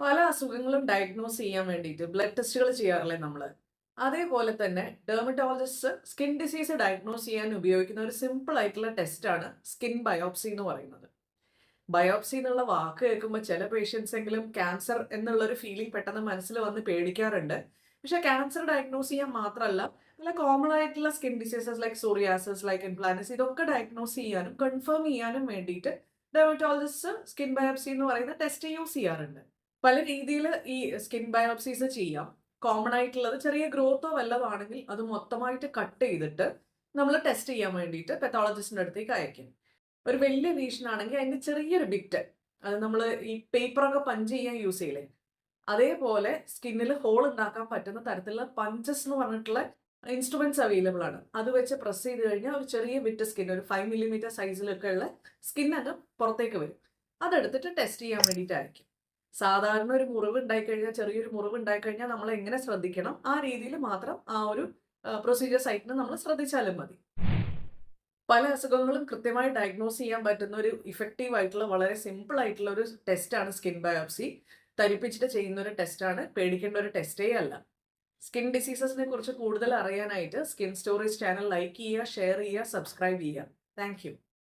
പല അസുഖങ്ങളും ഡയഗ്നോസ് ചെയ്യാൻ വേണ്ടിയിട്ട് ബ്ലഡ് ടെസ്റ്റുകൾ ചെയ്യാറില്ലേ നമ്മൾ അതേപോലെ തന്നെ ഡെർമറ്റോളജിസ്റ്റ് സ്കിൻ ഡിസീസ് ഡയഗ്നോസ് ചെയ്യാൻ ഉപയോഗിക്കുന്ന ഒരു സിമ്പിൾ ആയിട്ടുള്ള ടെസ്റ്റാണ് സ്കിൻ ബയോപ്സി എന്ന് പറയുന്നത്. ബയോപ്സി എന്നുള്ള വാക്ക് കേൾക്കുമ്പോൾ ചില പേഷ്യൻസ് എങ്കിലും ക്യാൻസർ എന്നുള്ളൊരു ഫീലിംഗ് പെട്ടെന്ന് മനസ്സിൽ വന്ന് പേടിക്കാറുണ്ട്. പക്ഷെ ക്യാൻസർ ഡയഗ്നോസ് ചെയ്യാൻ മാത്രമല്ല നല്ല കോമൺ ആയിട്ടുള്ള skin diseases like psoriasis like ഇംപ്ലാനസ് ഇതൊക്കെ ഡയഗ്നോസ് ചെയ്യാനും കൺഫേം ചെയ്യാനും വേണ്ടിയിട്ട് ഡെർമറ്റോളജിസ്റ്റ് സ്കിൻ ബയോപ്സി എന്ന് പറയുന്ന ടെസ്റ്റ് യൂസ് ചെയ്യാറുണ്ട്. പല രീതിയിൽ ഈ സ്കിൻ ബയോപ്സീസ് ചെയ്യാം. കോമൺ ആയിട്ടുള്ളത് ചെറിയ ഗ്രോത്തോ വല്ലതാണെങ്കിൽ അത് മൊത്തമായിട്ട് കട്ട് ചെയ്തിട്ട് നമ്മൾ ടെസ്റ്റ് ചെയ്യാൻ വേണ്ടിയിട്ട് പെത്തോളജിസ്റ്റിന്റെ അടുത്തേക്ക് അയക്കും. ഒരു വലിയ വീഷനാണെങ്കിൽ അതിന്റെ ചെറിയൊരു ബിറ്റ് അത് നമ്മൾ ഈ പേപ്പറൊക്കെ പഞ്ച് ചെയ്യാൻ യൂസ് ചെയ്യില്ലേ? അതേപോലെ സ്കിന്നിൽ ഹോൾ ഉണ്ടാക്കാൻ പറ്റുന്ന തരത്തിലുള്ള പഞ്ചസ് എന്ന് പറഞ്ഞിട്ടുള്ള ഇൻസ്ട്രുമെന്റ്സ് അവൈലബിൾ ആണ്. അത് വെച്ച് പ്രസ് ചെയ്ത് കഴിഞ്ഞാൽ ഒരു ചെറിയ വിറ്റ് സ്കിൻ ഒരു ഫൈവ് മില്ലിമീറ്റർ സൈസിലൊക്കെ ഉള്ള സ്കിൻ പുറത്തേക്ക് വരും. അതെടുത്തിട്ട് ടെസ്റ്റ് ചെയ്യാൻ വേണ്ടിയിട്ടായിരിക്കും സാധാരണ ഒരു മുറിവ് ഉണ്ടായിക്കഴിഞ്ഞാൽ ചെറിയൊരു മുറിവ് ഉണ്ടായിക്കഴിഞ്ഞാൽ നമ്മൾ എങ്ങനെ ശ്രദ്ധിക്കണം? ആ രീതിയിൽ മാത്രം ആ ഒരു പ്രൊസീജിയർ സൈറ്റിന് നമ്മൾ ശ്രദ്ധിച്ചാലും മതി. പല അസുഖങ്ങളും കൃത്യമായി ഡയഗ്നോസ് ചെയ്യാൻ പറ്റുന്ന ഒരു ഇഫക്റ്റീവ് ആയിട്ടുള്ള വളരെ സിമ്പിൾ ആയിട്ടുള്ള ഒരു ടെസ്റ്റാണ് സ്കിൻ ബയോപ്സി തരിപ്പിച്ചിട്ട് ചെയ്യുന്ന ഒരു ടെസ്റ്റാണ് പേടിക്കേണ്ട ഒരു ടെസ്റ്റേ അല്ല. സ്കിൻ ഡിസീസസിനെ കുറിച്ച് കൂടുതൽ അറിയാനായിട്ട് സ്കിൻ സ്റ്റോറീസ് ചാനൽ ലൈക്ക് ചെയ്യുക ഷെയർ ചെയ്യുക സബ്സ്ക്രൈബ് ചെയ്യുക. താങ്ക്